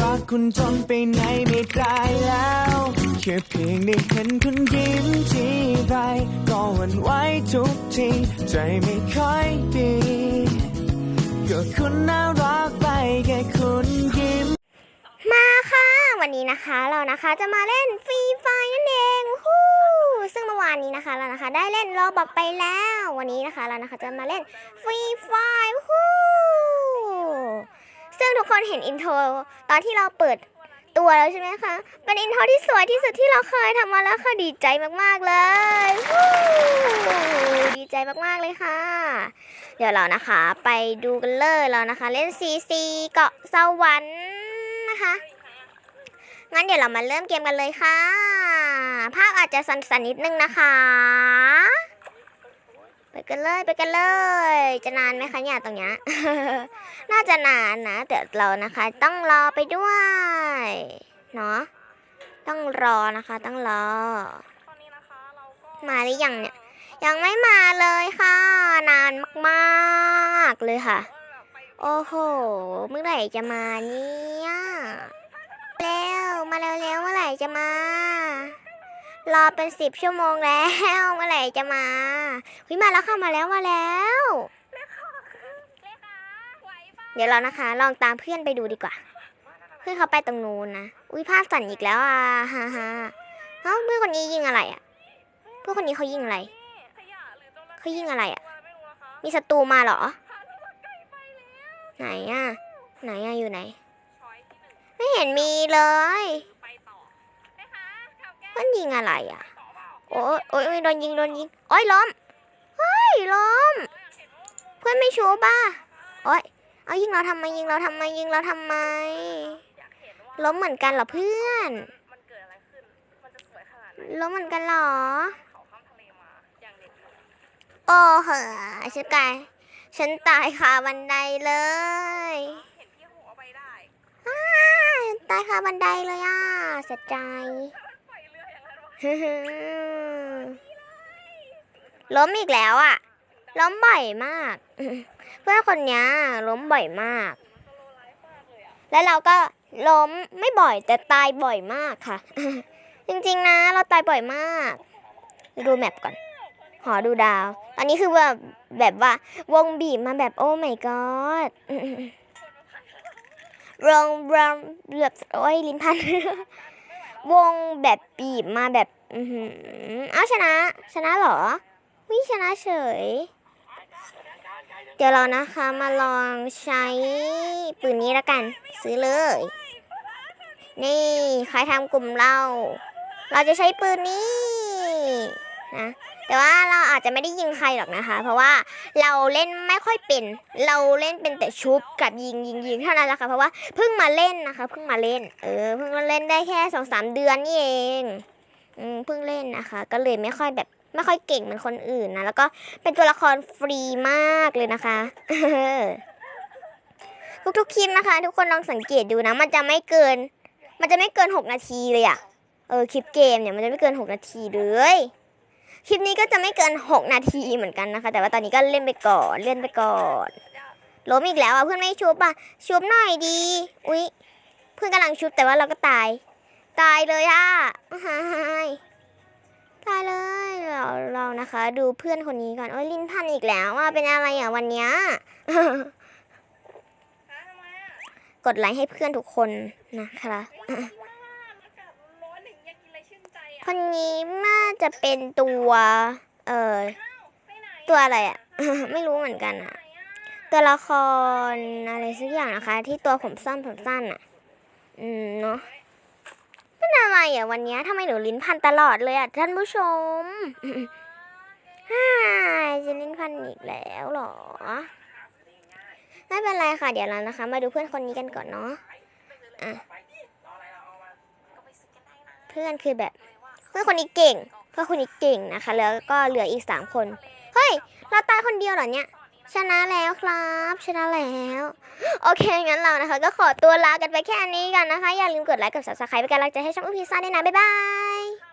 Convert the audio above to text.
รักคุณจนไปไหนไม่ได้แล้ว แค่เพียงได้เห็นคุณยิ้มทีไรก็หวั่นไหวทุกทีใจไม่ค่อยดีก็คุณน่ารักไปแค่คุณยิ้ม มาค่ะ วันนี้นะคะเรานะคะจะมาเล่นฟรีไฟนั่นเองฮู้ซึ่งเมื่อวานนี้นะคะเรานะคะได้เล่นโรบอกไปแล้ว วันนี้นะคะเรานะคะจะมาเล่นฟรีไฟฮู้ ทุกคนเห็นอินโทรตอนที่เราเปิดตัวแล้วใช่ไหมคะ เป็นอินโทรที่สวยที่สุดที่เราเคยทำมาแล้วค่ะ ดีใจมากๆเลย ดีใจมากๆเลยค่ะ เดี๋ยวเรานะคะไปดูกันเลยเรานะคะ เล่นซีซีเกาะสวรรค์นะคะ งั้นเดี๋ยวเรามาเริ่มเกมกันเลยค่ะ ภาพอาจจะสั่นๆนิดนึงนะคะ ไปกันเลยไปกันเลย จะนานไหมคะเนี่ยตรงเนี้ยน่าจะนานนะแต่เรานะคะ ต้องรอไปด้วยเนาะต้องรอนะคะ ต้องรอ มาหรือยังเนี่ย ยังไม่มาเลยค่ะ นานมากๆเลยค่ะ โอ้โหเมื่อไหร่จะมาเนี่ยเร็วมาเร็วๆเมื่อไหร่จะมา รอเป็นสิบชั่วโมงแล้วเมื่อไหร่จะมาเฮ้ยมาแล้วค่ะมาแล้วมาแล้วเดี๋ยวเรานะคะ ลองตามเพื่อนไปดูดีกว่า เพื่อนเขาไปตรงนู้นนะอุ้ยภาพสั่นอีกแล้วอะฮ่าฮ่าเอ้าเพื่อนคนนี้ยิงอะไรอะเพื่อนคนนี้เขายิงอะไรเขายิงอะไรอะ มีศัตรูมาเหรอ ไหนอะไหนอะอยู่ไหน ไม่เห็นมีเลย เพื่อนยิงอะไรอะโอ้ยโอ้ยโอ้ยโดนยิงโดนยิงโอ้ยล้มเฮ้ยล้ม เพื่อนไม่ชูป่ะโอ้ยเอายิงเราทำไมยิงเราทำไมยิงเราทำไม ล้มเหมือนกันเหรอเพื่อนมันเกิดอะไรขึ้นมันจะสวยขนาดไหนล้มเหมือนกันเหรอเขาข้ามทะเลมาอย่างเด็ดขาดโอ้เหอะฉันตายฉันตายคาบันไดเลยเห็นพี่หัวไปได้อ้าฉันตายคาบันไดเลยอะเสียใจป ล้มอีกแล้วอะ ล้มบ่อยมาก เพื่อนคนนี้ล้มบ่อยมากมันโละแล้วเราก็ล้มไม่บ่อยแต่ตายบ่อยมากค่ะ จริงๆนะเราตายบ่อยมาก ดูแมปก่อน หอดูดาวตอนนี้คือแบบแบบว่าวงบีบมาแบบโอ้ my god วงวงแบบโอ้ยลิ้นพัน วงแบบบีบมาแบบ อือหืออ้าชนะ ชนะเหรอวิชนะเฉย เดี๋ยวเรานะคะมาลองใช้ปืนนี้แล้วกัน ซื้อเลย นี่ ใครทำกลุ่มเรา เราจะใช้ปืนนี้ นะแต่ว่าเราอาจจะไม่ได้ยิงใครหรอกนะคะ เพราะว่าเราเล่นไม่ค่อยเป็น เราเล่นเป็นแต่ชุบกับยิงยิงยิงเท่านั้นแหละค่ะเพราะว่าเพิ่งมาเล่นนะคะเพิ่งมาเล่น เออเพิ่งมาเล่นได้แค่สองสามเดือนนี่เองอืมเพิ่งเล่นนะคะ ก็เลยไม่ค่อยแบบไม่ค่อยเก่งเหมือนคนอื่นนะแล้วก็เป็นตัวละครฟรีมากเลยนะคะทุกๆคลิปนะคะ ทุกคนลองสังเกตดูนะ มันจะไม่เกิน มันจะไม่เกินหกนาทีเลยอะเออคลิปเกมเนี่ยมันจะไม่เกินหกนาทีเลย คลิปนี้ก็จะไม่เกินหกนาทีเหมือนกันนะคะ แต่ว่าตอนนี้ก็เล่นไปก่อนเล่นไปก่อนล้มอีกแล้วอะเพื่อนไม่ชุบอะชุบหน่อยดี อุ๊ยเพื่อนกำลังชุบแต่ว่าเราก็ตาย ตายเลยอะหายตายเลยเราเรานะคะ ดูเพื่อนคนนี้ก่อนโอ้ยลิ้นพันอีกแล้วว่าเป็นอะไรอะวันเนี้ยฮะทำไมอะกดไลค์ให้เพื่อนทุกคนนะคะว้าวอากาศร้อนอย่างเงี้ยกินอะไรชื่นใจอะคนนี้น่า จะเป็นตัว เออตัวอะไรอะไม่รู้เหมือนกันอะตัวละครอะไรสักอย่างนะคะ ที่ตัวผมสั้นผมสั้นอะอืมเนาะเป็นอะไรอะวันนี้ทำไมหนูลิ้นพันตลอดเลยอะท่านผู้ชมฮ่าจะลิ้นพันอีกแล้วหรอไม่เป็นไรค่ะ เดี๋ยวเรานะคะ มาดูเพื่อนคนนี้กันก่อนเนาะอะเพื่อนคือแบบ เพื่อนคนนี้เก่ง เพื่อนคนนี้เก่งนะคะ แล้วก็เหลืออีกสามคน เฮ้ย เราตายคนเดียวเหรอเนี่ยชนะแล้วครับ ชนะแล้ว โอเค งั้นเรานะคะ ก็ขอตัวลากันไปแค่นี้กันนะคะ อย่าลืมกดไลค์กด subscribe เป็นกำลังใจให้ช่องอุพิซ่าด้วยนะ บ๊ายบาย